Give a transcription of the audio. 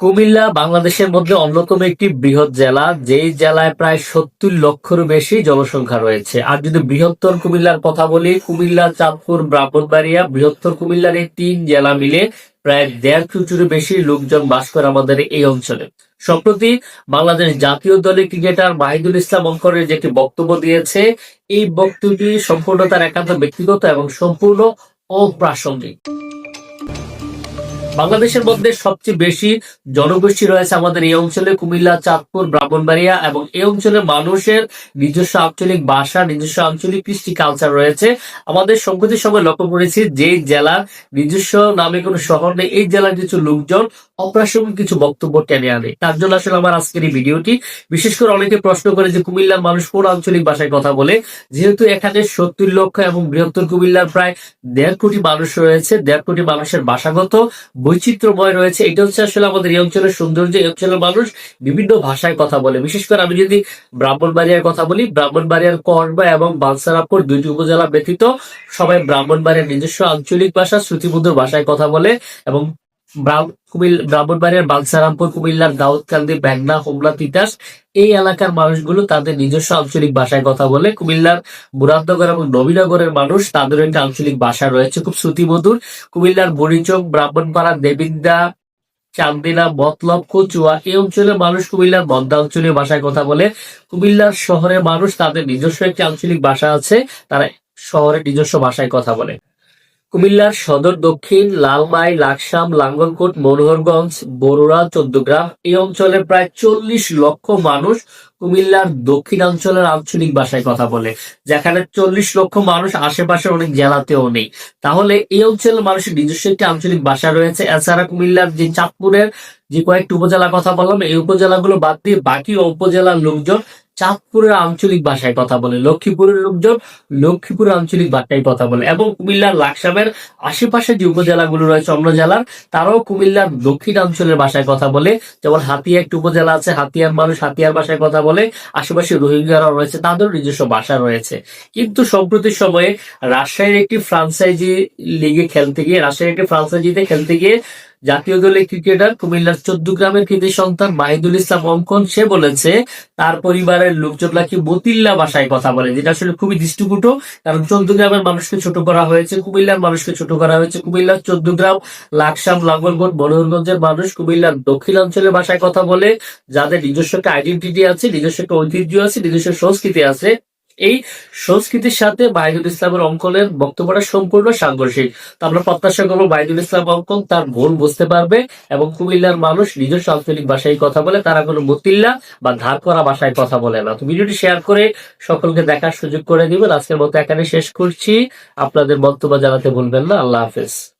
কুমিল্লা বাংলাদেশের মধ্যে অন্যতম একটি বৃহৎ জেলা, যেই জেলায় প্রায় সত্তর লক্ষের বেশি জনসংখ্যা রয়েছে। আর যদি বৃহত্তর কুমিল্লার কথা বলি, কুমিল্লা, চাঁদপুর, ব্রাহ্মণবাড়িয়া, বৃহত্তর কুমিল্লার এই তিন জেলা মিলে প্রায় দেড় কোটির বেশি লোকজন বাস করে আমাদের এই অঞ্চলে। সম্প্রতি বাংলাদেশ জাতীয় দলের ক্রিকেটার মাহিদুল ইসলাম অঙ্করের যে একটি বক্তব্য দিয়েছে, এই বক্তব্যটি সম্পূর্ণ তার একান্ত ব্যক্তিগত এবং সম্পূর্ণ অপ্রাসঙ্গিক। বাংলাদেশের মধ্যে সবচেয়ে বেশি জনগোষ্ঠী রয়েছে আমাদের এই অঞ্চলে, কুমিল্লা, চাঁদপুর, ব্রাহ্মণবাড়িয়া এবং এই অঞ্চলের মানুষের নিজস্ব আঞ্চলিক ভাষা, নিজস্ব আঞ্চলিক কৃষ্টি কালচার রয়েছে। আমাদের সম্প্রতির সময় লক্ষ্য করেছি যে জেলার নিজস্ব নামে কোনো শহর নেই। এই জেলার কিছু লোকজন অপ্রাসঙ্গিক কিছু বক্তব্য টেনে আনে। তার জন্য আসলে আমার আজকের এই ভিডিওটি, বিশেষ করে অনেকে প্রশ্ন করে যে কুমিল্লার মানুষ কোন আঞ্চলিক ভাষায় কথা বলে? যেহেতু এখানে সত্তর লক্ষ এবং বৃহত্তর কুমিল্লার প্রায় দেড় কোটি মানুষ রয়েছে, দেড় কোটি মানুষের ভাষাগত বৈচিত্র্যময় রয়েছে। এটা হচ্ছে আসলে আমাদের এই অঞ্চলের সৌন্দর্য, এই অঞ্চলের মানুষ বিভিন্ন ভাষায় কথা বলে। বিশেষ করে আমি যদি ব্রাহ্মণবাড়িয়ার কথা বলি, ব্রাহ্মণবাড়িয়ার করবা এবং বানসারাপুর দুইটি উপজেলা ব্যতীত সবাই ব্রাহ্মণবাড়িয়ার নিজস্ব আঞ্চলিক ভাষা, শ্রুতিমধুর ভাষায় কথা বলে এবং ব্রাহ্মণবাড়িয়ার বালসারামপুর, কুমিল্লার দাউদকান্দি ব্যাগনা হোমলা, তিতাস, এই এলাকার মানুষগুলো তাদের নিজস্ব আঞ্চলিক ভাষায় কথা বলে। কুমিল্লার মুরাদনগর এবং নবীনগরের মানুষ তাদের একটা আঞ্চলিক ভাষা রয়েছে। খুব শ্রুতিমধুর। কুমিল্লার বড়িচক, ব্রাহ্মণপাড়া, দেবিন্দা, চান্দিনা, মতলব, কচুয়া, এই অঞ্চলের মানুষ কুমিল্লার মদ্দা অঞ্চলীয় ভাষায় কথা বলে। কুমিল্লার শহরের মানুষ তাদের নিজস্ব একটি আঞ্চলিক ভাষা আছে, তারা শহরের নিজস্ব ভাষায় কথা বলে। কুমিল্লার সদর দক্ষিণ, লালমাই, লাকসাম, লাঙ্গলকোট, মনোহরগঞ্জ, বরুড়া, চৌদ্দগ্রাম এই অঞ্চলের প্রায় চল্লিশ লক্ষ মানুষ কুমিল্লার দক্ষিণাঞ্চলের আঞ্চলিক ভাষায় কথা বলে, যেখানে চল্লিশ লক্ষ মানুষ আশেপাশে অনেক জেলাতেও নেই। তাহলে এই অঞ্চলের মানুষের নিজস্ব একটি আঞ্চলিক ভাষা রয়েছে। এছাড়া কুমিল্লার যে চাঁদপুরের যে কয়েকটি উপজেলা কথা বললাম, এই উপজেলাগুলো বাদ দিয়ে বাকি উপজেলার লোকজন চাঁদপুরের আঞ্চলিক ভাষায় কথা বলে, লক্ষ্মীপুরের লোকজন লক্ষ্মীপুরের আঞ্চলিক ভাষায় কথা বলে এবং কুমিল্লার লাকসামের আশেপাশে যে উপজেলাগুলো রয়েছে অন্য জেলার, তারাও কুমিল্লার দক্ষিণ অঞ্চলের ভাষায় কথা বলে। যেমন হাতিয়া একটি উপজেলা আছে, হাতিয়ার মানুষ হাতিয়ার ভাষায় কথা বলে। আশেপাশে রোহিঙ্গারা রয়েছে, তাদের নিজস্ব ভাষা রয়েছে। কিন্তু সম্প্রতি সময়ে রাজশাহীর একটি ফ্রাঞ্চাইজি লিগে খেলতে গিয়ে, রাজশাহীর একটি ফ্রাঞ্চাইজিতে খেলতে গিয়ে জাতীয় দলের ক্রিকেটার কুমিল্লার চোদ্দ গ্রামের কৃতি সন্তান মাহিদুল ইসলাম অঙ্কন, সে বলেছে, তার পরিবারের লোকজন নাকি মতিল্লা ভাষায় কথা বলে, যেটা আসলে খুবই দৃষ্টিকটু, কারণ চোদ্দ গ্রামের মানুষকে ছোট করা হয়েছে, কুমিল্লার মানুষকে ছোট করা হয়েছে। কুমিল্লার চোদ্দ গ্রাম লাকসাম লাঙ্গলগঞ্জ মনোহরগঞ্জের মানুষ কুমিল্লার দক্ষিণাঞ্চলের ভাষায় কথা বলে, যাদের নিজস্ব একটা আইডেন্টিটি আছে, নিজস্ব একটা ঐতিহ্য আছে, নিজস্ব সংস্কৃতি আছে। এই সংস্কৃতির সাথে বাহিদুল ইসলামের অঙ্কনের বক্তব্যটা সম্পূর্ণ সাংঘর্ষিক। তো আমরা প্রত্যাশা করব বাহিদুল ইসলাম অঙ্কন তার ভুল বুঝতে পারবে এবং কুমিল্লার মানুষ নিজস্ব আঞ্চলিক ভাষায় কথা বলে, তারা কোনো মতিল্লা বা ধার করা ভাষায় কথা বলে না। তো ভিডিওটি শেয়ার করে সকলকে দেখার সুযোগ করে দিবেন। আজকের মতো এখানে শেষ করছি। আপনাদের বক্তব্য জানাতে ভুলবেন না। আল্লাহ হাফেজ।